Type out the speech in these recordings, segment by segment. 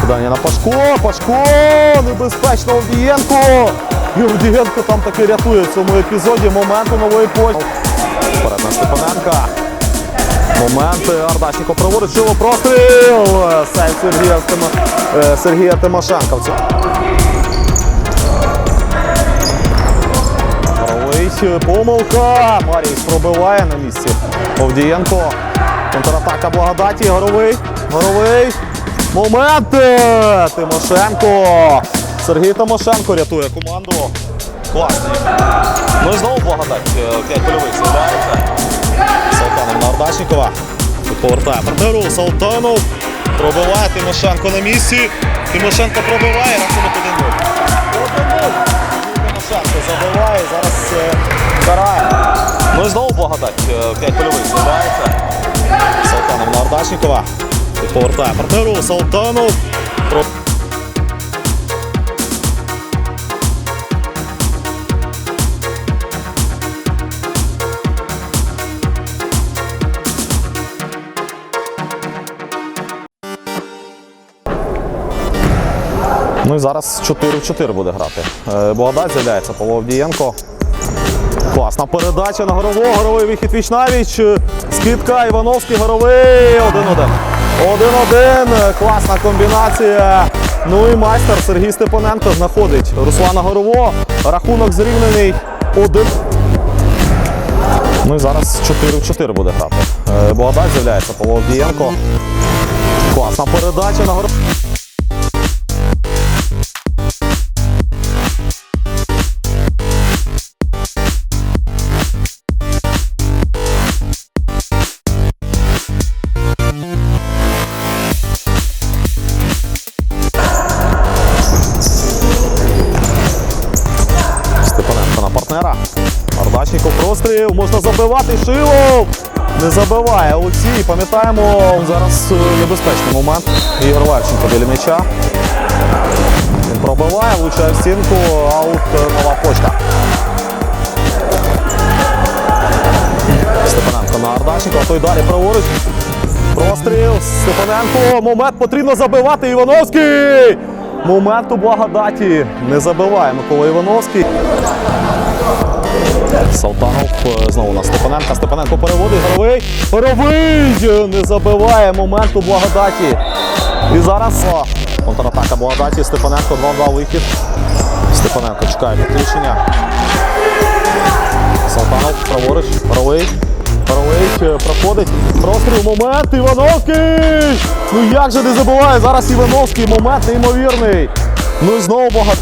Підання на Пашко. Пашко! Небезпечно Овдієнко! І Овдієнко там таки рятує в цьому епізоді моменту нової почти. Вперед на Степаненка. Момент Ардашніко проводить шило простріл. Сейф Сергія, е, Сергія Тимошенка. помилка. Марій пробиває на місці. Овдієнко. Контратака благодаті. Горовий. Горовий. Момент. е, Тимошенко. Сергій Тимошенко рятує команду. Класний. Ну і знову благодать. Е, П'ять польових з'являється. Салтанов на Ардашнікова. Тут повертає партнеру. Салтанов пробиває Тимошенко на місці. Тимошенко пробиває. Рахунок 1-0. 1-0. Тимошенко забиває. Зараз е, карає. Ну і знову благодать. Е, П'ять польових з'являється. Салтанов на Ардашнікова. Повертає партнеру. Салтанов. Ну і зараз 4 в 4 буде грати. Е, Богдан з'являється Павло Авдієнко. Класна передача на горового. Горовий вихід віч навіч. Скидка Івановський горовий. 1-1. 1-1. Класна комбінація. Ну і майстер Сергій Степаненко знаходить Руслана Горового. Рахунок зрівнений. Один. Ну і зараз 4 в 4 буде грати. Е, Богдан з'являється Павло Авдієнко. Класна передача на горового. Простріл. Можна забивати. Шилов. Не забиває Олексій. Пам'ятаємо зараз е, небезпечний момент. Ігор Левченко біля м'яча. Він пробиває, влучає в стінку. Аут е, нова почта. Степаненко на Ардачникова. Той далі праворуч. Простріл. Степаненко. Момент потрібно забивати. Івановський. Момент у благодаті. Не забиває Микола Івановський. Салтанов е, знову на Степаненка. Степаненко переводить. Горовий. Горовий! Не забиває момент у благодаті. І зараз контратака благодаті. Степаненко 2-2 вихід. Степаненко чекає підключення. Салтанов праворуч. Горовий. Горовий е, проходить. Простріл. Момент. Івановський! Ну як же не забиває? Зараз Івановський. Момент неймовірний. Ну і знову багато.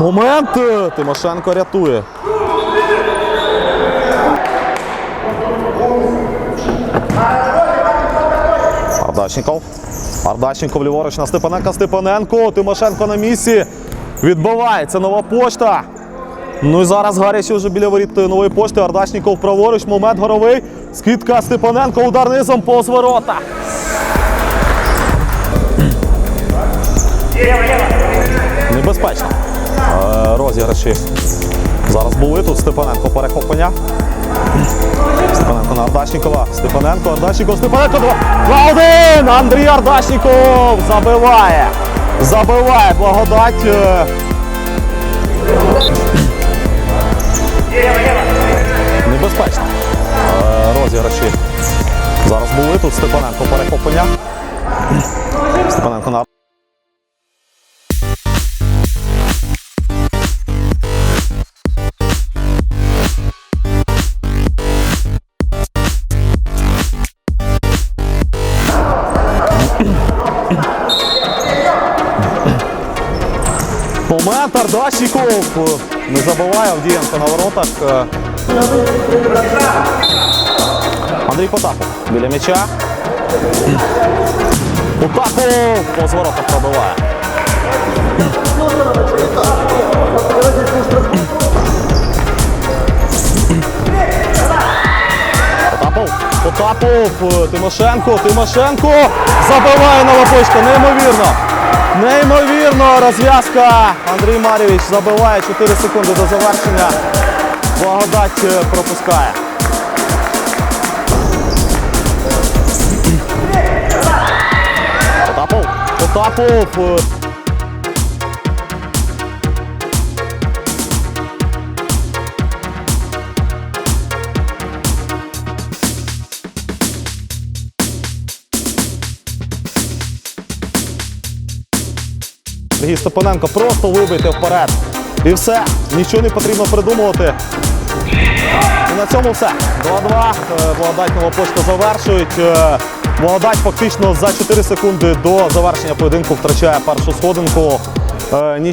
Момент! Тимошенко рятує. Ардачников. Ардачников ліворуч на Степаненка. Степаненко. Тимошенко на місці. Відбивається нова пошта. Ну і зараз гаряче вже біля воріт нової пошти. Ардачников праворуч. Момент горовий. Скидка Степаненко. Удар низом по зворота. Небезпечно. Е, Розіграші зараз були. Тут Степаненко перехоплення. Степаненко на Ардашнікова. Степаненко, Ардашніков, Степаненко 2-1! Андрій Ардашніков забиває. Забиває благодать. е. Небезпечно. Е, Розіграші зараз були. Тут Степаненко перехоплення. Степаненко на Момент Ардашніков. Не забуває Авдієнко на воротах. Е, Андрій Потапов біля м'яча. Потапов по зворотах пробиває. Потапов. Потапов. Тимошенко. Тимошенко. Забиває нова почта. Неймовірно. Неймовірно. Розв'язка. Андрій Марєвич забиває 4 секунди до завершення. Благодать е, пропускає. Потапов. Потапов. Сергій Степаненко просто вибийте вперед. І все. Нічого не потрібно придумувати. І на цьому все. 2-2. Е, Благодать нова завершують. Володать Благодать фактично за 4 секунди до завершення поєдинку втрачає першу сходинку. Е,